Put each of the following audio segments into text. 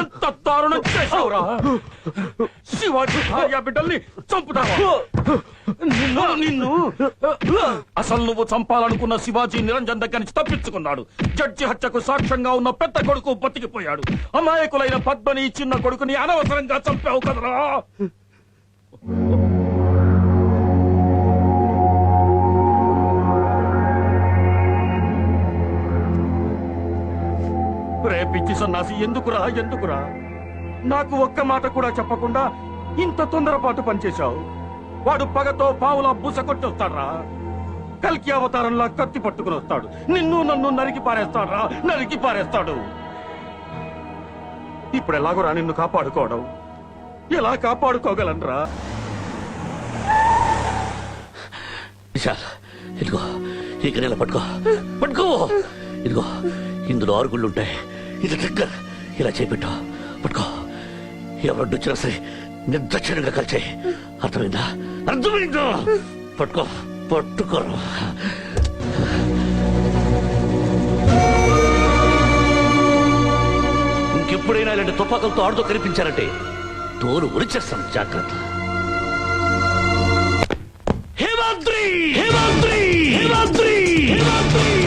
ఎంత దారుణం చేసావురా శివాజీ భార్య బిడ్డల్ని చంపుతావా? నిన్ను నిన్ను. అసలు నువ్వు చంపాలనుకున్న శివాజీ నిరంజన్ దగ్గర నుంచి తప్పించుకున్నాడు. జడ్జి హత్యకు సాక్ష్యంగా ఉన్న పెద్ద కొడుకు బతికిపోయాడు. అమాయకులైన పద్మని చిన్న కొడుకుని అనవసరంగా చంపావు కదరా. రేపిచ్చి సన్నాసి ఎందుకురా ఎందుకురా? నాకు ఒక్క మాట కూడా చెప్పకుండా ఇంత తొందరపాటు పనిచేశావు. వాడు పగతో పావుల బుసకొట్టి వస్తాడ్రా. కల్కి అవతారంలా కత్తి పట్టుకుని వస్తాడు. నిన్ను నన్ను నరికి పారేస్తాడ్రా నరికి పారేస్తాడు. ఇప్పుడు ఎలాగోరా నిన్ను కాపాడుకోవడం? ఎలా కాపాడుకోగలనరా? విశాల్ ఇదిగో ఇక్కడ పట్టుకో. పట్టుకో! ఇదిగో ఇందులో ఆరుగుళ్ళు ఉంటాయి. ఇది దగ్గర. ఇలా చేపెట్టు. పట్టుకో. ఎవరు వచ్చినా సరే నిర్దక్షిణంగా కలిచాయి. అర్థమైందా? అర్థమైందా? పట్టుకో. పట్టుకోరు. ఇంకెప్పుడైనా ఇలాంటి తుపాకులతో ఆడుతూ కనిపించారంటే తోలు ఉరిచేస్తాను. జాగ్రత్త. హేమాద్రి! హేమాద్రి! హేమాద్రి! హేమాద్రి!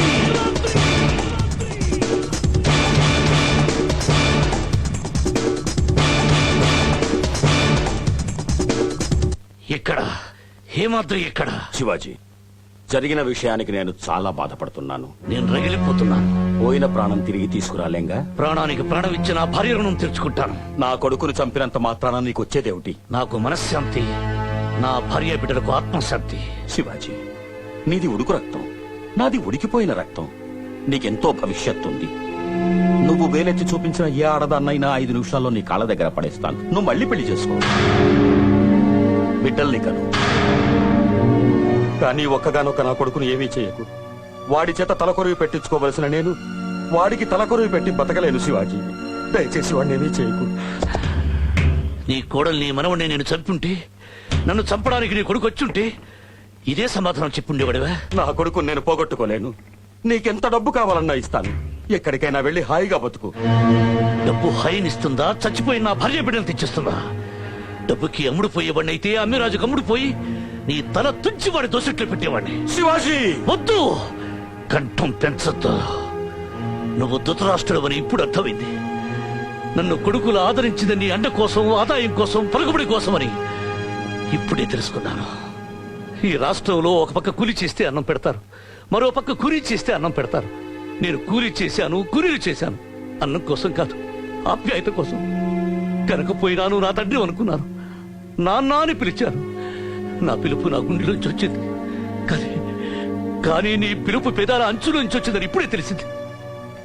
ఎక్కడ? హేమాద్రి ఎక్కడ? శివాజీ జరిగిన విషయానికి నేను చాలా బాధపడుతున్నాను. నేను రగిలిపోతున్నాను. పోయిన ప్రాణం తిరిగి తీసుకురాలేంగా? ప్రాణానికి ప్రాణం ఇచ్చిన భార్య రుణం తెరుచుకుంటాను. నా కొడుకును చంపినంత మాత్రాన నీకు వచ్చేదేమిటి? నాకు మనశ్శాంతి నా భార్య బిడ్డలకు ఆత్మశాంతి. శివాజీ నీది ఉడుకు రక్తం. నాది ఉడికిపోయిన రక్తం. నీకెంతో భవిష్యత్తు ఉంది నువ్వు వేలెత్తి చూపించిన ఏ ఆడదాన్నైనా ఐదు నిమిషాల్లో నీ కాళ్ళ దగ్గర పడేస్తాను. నువ్వు మళ్ళీ పెళ్ళి చేసుకో. బిడ్డల్ని కను. కానీ ఒక్కగానొక్క నా కొడుకును ఏమీ చేయకు. వాడి చేత తలకొరివి పెట్టించుకోవలసిన నేను వాడికి తలకొరివి పెట్టి బతకలేను శివాజీ. దయచేసి వాడిని ఏమీ చేయకు. నీ కోడల్ని మనవణ్ణి నేను చంపుంటే నన్ను చంపడానికి నీ కొడుకు వచ్చుంటే ఇదే సమాధానం చెప్పుండేవాడివా? నా కొడుకుని నేను పోగొట్టుకోలేను. నీకెంత డబ్బు కావాలన్నా ఇస్తాను. ఎక్కడికైనా వెళ్ళి హాయిగా బతుకు. డబ్బు హాయినిస్తుందా చచ్చిపోయిన నా భార్య బిడ్డను తెచ్చిస్తుందా? డబ్బుకి అమ్ముడు పోయేవాడిని అయితే అమ్మిరాజుకు అమ్ముడు పోయి నీ తల తుంచి వాడి దోసెట్లు పెట్టేవాడిని. శివాజీ! వద్దు! కంఠం పెంచొద్దు. నువ్వు ధృతరాష్ట్రుడు అని ఇప్పుడు అర్థమైంది. నన్ను కొడుకులు ఆదరించింది నీ అండ కోసం ఆదాయం కోసం పలుకుబడి కోసమని ఇప్పుడే తెలుసుకున్నాను. ఈ రాష్ట్రంలో ఒక పక్క కూలి చేస్తే అన్నం పెడతారు మరో పక్క కూలీ చేస్తే అన్నం పెడతారు. నేను కూలీ చేశాను కూలీలు చేశాను. అన్నం కోసం కాదు ఆప్యాయత కోసం. కనకపోయినాను నా తండ్రి అనుకున్నాను. నాన్న అని పిలిచాను నా పిలుపు నా గుండెలోంచి వచ్చింది కానీ కానీ నీ పిలుపు పెదాల అంచులోంచి వచ్చిందని ఇప్పుడే తెలిసింది.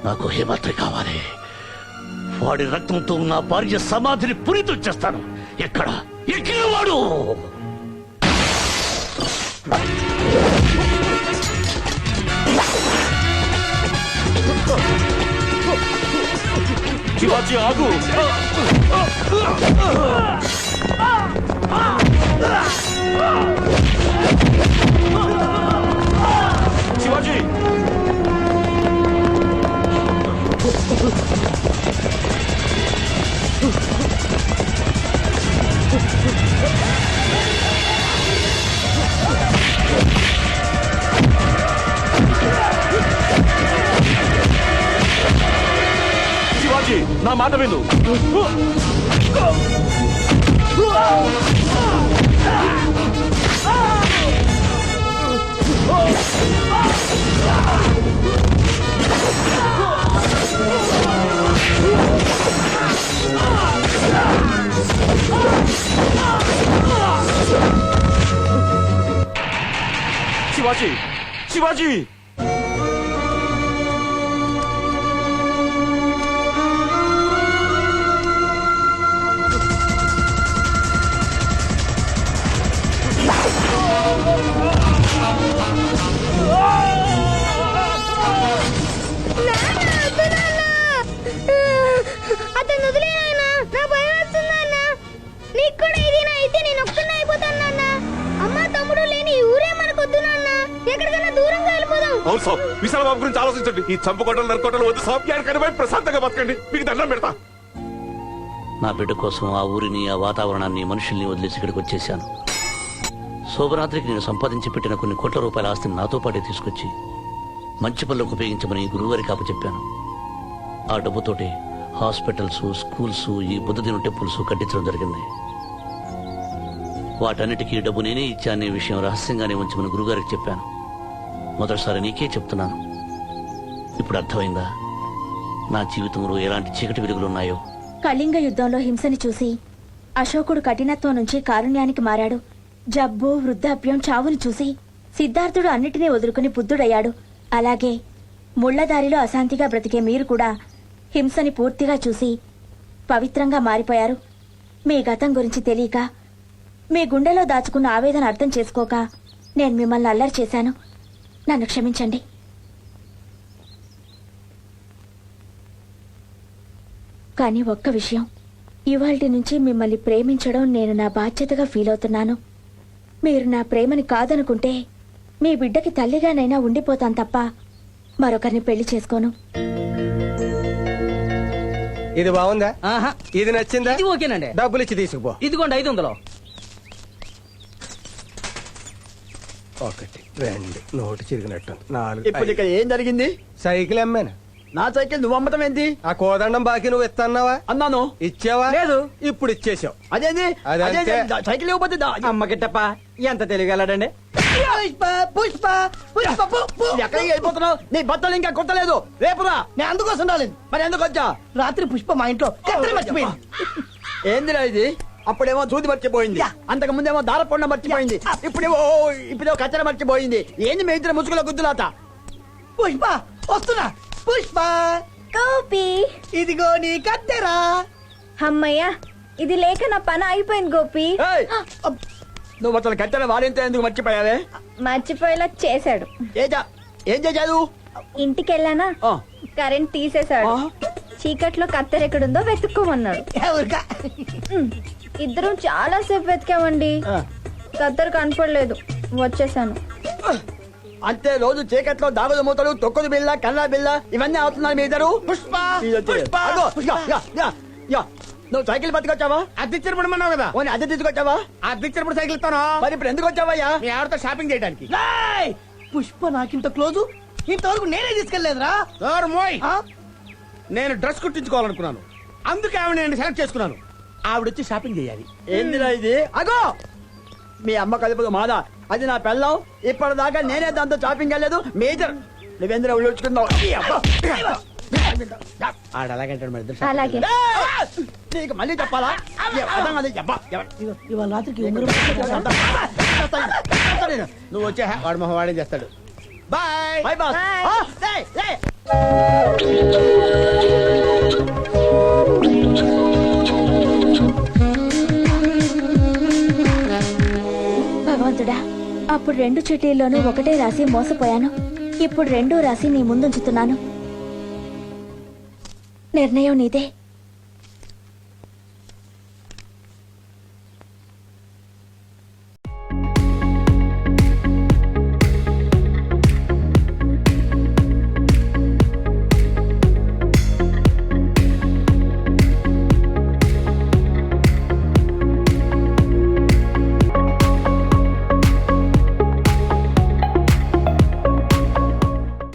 నాకు హేమాత్రి కావాలి. వాడి రక్తంతో నా భార్య సమాధిని పురితం చేస్తాను. ఎక్కడ? ఎక్కిన వాడు శివాజీ ఆగు! నా మాట విను. శివాజీ శివాజీ! అతను వదిలేనాయన నా భయం వేస్తుంది నీకు కూడా ఏదైనా అయితే నేను ఒక్కడిని అయిపోతాను నాన్న అమ్మ తమ్ముడు లేని ఈ ఊరే మనకొద్దు నాన్న ఎక్కడికైనా దూరంగా వెళ్ళిపోదాం. అవును సాబ్ విశాల బాబు గురించి ఆలోచించండి. ఈ చంపుకోటలు నరుకోటలు వద్దు సాబ్. ఎక్కడికైనా పోయి ప్రశాంతంగా బతకండి. మీకు దండం పెడతా. నా బిడ్డ కోసం ఆ ఊరిని ఆ వాతావరణాన్ని మనుషుల్ని వదిలేసి ఇక్కడికి వచ్చేసాను శోభరాత్రికి నేను సంపాదించి పెట్టిన కొన్ని కోట్ల రూపాయల ఆస్తిని నాతో పాటే తీసుకొచ్చి మంచి పనులకు ఉపయోగించమని గురువుగారికి అప్పచెప్పాను ఆ డబ్బుతోటి హాస్పిటల్స్ స్కూల్స్ ఈ బుద్ధదిన టెంపుల్స్ కట్టించడం జరిగింది. వాటన్నిటికీ డబ్బు నేనే ఇచ్చానే విషయం రహస్యంగానే ఉంచమని గురుగారికి చెప్పాను. మొదటిసారి నీకే చెప్తున్నాను. ఇప్పుడు అర్థమైందా? నా జీవితంలో ఎలాంటి చీకటి వెలుగులున్నాయో? కళింగ యుద్ధంలో హింసని చూసి అశోకుడు కఠినత్వం నుంచి కారుణ్యానికి మారాడు. జబ్బు వృద్ధాప్యం చావును చూసి సిద్ధార్థుడు అన్నిటినీ వదులుకుని బుద్ధుడయ్యాడు. అలాగే ముళ్ళదారిలో అశాంతిగా బ్రతికే మీరు కూడా హింసని పూర్తిగా చూసి పవిత్రంగా మారిపోయారు. మీ గతం గురించి తెలియక మీ గుండెలో దాచుకున్న ఆవేదన అర్థం చేసుకోక నేను మిమ్మల్ని అల్లరి చేశాను. నన్ను క్షమించండి. కానీ ఒక్క విషయం ఇవాల్టి నుంచి మిమ్మల్ని ప్రేమించడం నేను నా బాధ్యతగా ఫీల్ అవుతున్నాను. మీరు నా ప్రేమని కాదనుకుంటే మీ బిడ్డకి తల్లిగానైనా ఉండిపోతాను తప్ప మరొకరిని పెళ్ళి చేసుకోను. ఇది బాగుందా? ఆహా. ఇది నచ్చిందా? ఇది ఓకేనండి. డబ్బులు ఇచ్చి తీసుకుపో. ఇదిగోండి ఐదు వందలు ఒకటి రెండు నోటు చిరిగినట్టు నాలుగు ఇప్పుడు. ఇక్కడ ఏం జరిగింది? సైకిల్ అమ్మాను? నా సైకిల్ నువ్వు అమ్మటం ఏంటి ఆ కోదండం బాకీ నువ్వు ఇస్తున్నావా అన్నాను. ఇచ్చావా? లేదు. ఇప్పుడు ఇచ్చేసావు. అదేంది. అదే సైకిల్ ఇవ్వకపోతే దా- అమ్మ గిట్టప్ప ఎంత తెలియగలడండి? పుష్ప పుష్ప పుష్ప పు- పు- ఎక్కడికి వెళ్ళిపోతున్నావు నీ బట్టలు ఇంకా కుట్టలేదు. రేపురా. నేను అందుకోసం రాలేదు. మరి ఎందుకు వచ్చా? రాత్రి పుష్ప మా ఇంట్లో కత్తిరి మర్చిపోయింది. ఏందిరా ఇది? అప్పుడేమో దూది మర్చిపోయింది. అంతకు ముందేమో దారపొండ మర్చిపోయింది. ఇప్పుడేమో ఇప్పుడేమో కచ్చర మర్చిపోయింది. ఏంది మీ ఇద్దరు ముసుగుల గుద్దులాట? పుష్ప వస్తున్నా. పుష్ప. గోపి. ఇదిగో నీ కత్తెరా. అమ్మయ్యా ఇది లేక నా పని అయిపోయింది గోపి! నువ్వు అసలు కచ్చర వాడింత ఎందుకు మర్చిపోయావే? మర్చిపోయేలా చేశాడు. ఏజా ఏం చేశావు ఇంటికి వెళ్ళానా ఆ. కరెంట్ తీసేశాడు. ఆ. చీకట్లో కత్తెర ఎక్కడుందో వెతుక్కోమన్నాడు. ఉమ్, ఇద్దరం చాలా సేపు వెతికామండి. ఆ. కత్తెర కనపడలేదు. వచ్చేసాను. అంతే రోజు చీకట్లో దాగుడు మూతలు తొక్కుడు బిళ్ళ కన్నా బిళ్ళ ఇవన్నీ అవుతున్నారు మీ ఇద్దరు? పుష్ప! నువ్వు సైకిల్ పట్టుకొచ్చావా? అద్దెచ్చినప్పుడు మన్నావు కదా. ఓని అద్దె తీసుకొచ్చావా? అద్దెచ్చినప్పుడు సైకిల్ ఇస్తాను? మరి ఇప్పుడు ఎందుకు వచ్చావయ్యా? మీ ఆవిడతో షాపింగ్ చేయడానికి. పుష్ప నాకింత క్లోజు. ఇంతవరకు నేనే తీసుకెళ్ళేదురా మోయ్! నేను డ్రెస్ కుట్టించుకోవాలనుకున్నాను. అందుకే ఆవిడ నేను సెలెక్ట్ చేసుకున్నాను. ఆవిడ వచ్చి షాపింగ్ చేయాలి. ఏందిరా ఇది? అగో! మీ అమ్మ కలుపుకు మాదా అది నా పెళ్ళం. ఇప్పటిదాకా నేనే దాంతో షాపింగ్ వెళ్ళలేదు మేజర్. నువ్వేంద్ర ఉళ్ళుచుకున్నావు ఆడ అలాగంటాడు మరి ఇద్దరు అలాగే నీకు మళ్ళీ చెప్పాలా ఏ, అర్థం కాదు. అబ్బా, ఎవరు- ఇవాళ రాత్రికి నువ్వు వచ్చే వాడు మొహం వాడే చేస్తాడు బాయ్ బై బాస్ Bye. ఆ, రేయ్, రేయ్. భగవంతుడా అప్పుడు రెండు చిట్టీల్లోనూ ఒకటే రాసి మోసపోయాను ఇప్పుడు రెండూ రాసి నీ ముందుంచుతున్నాను నిర్ణయం నీదే.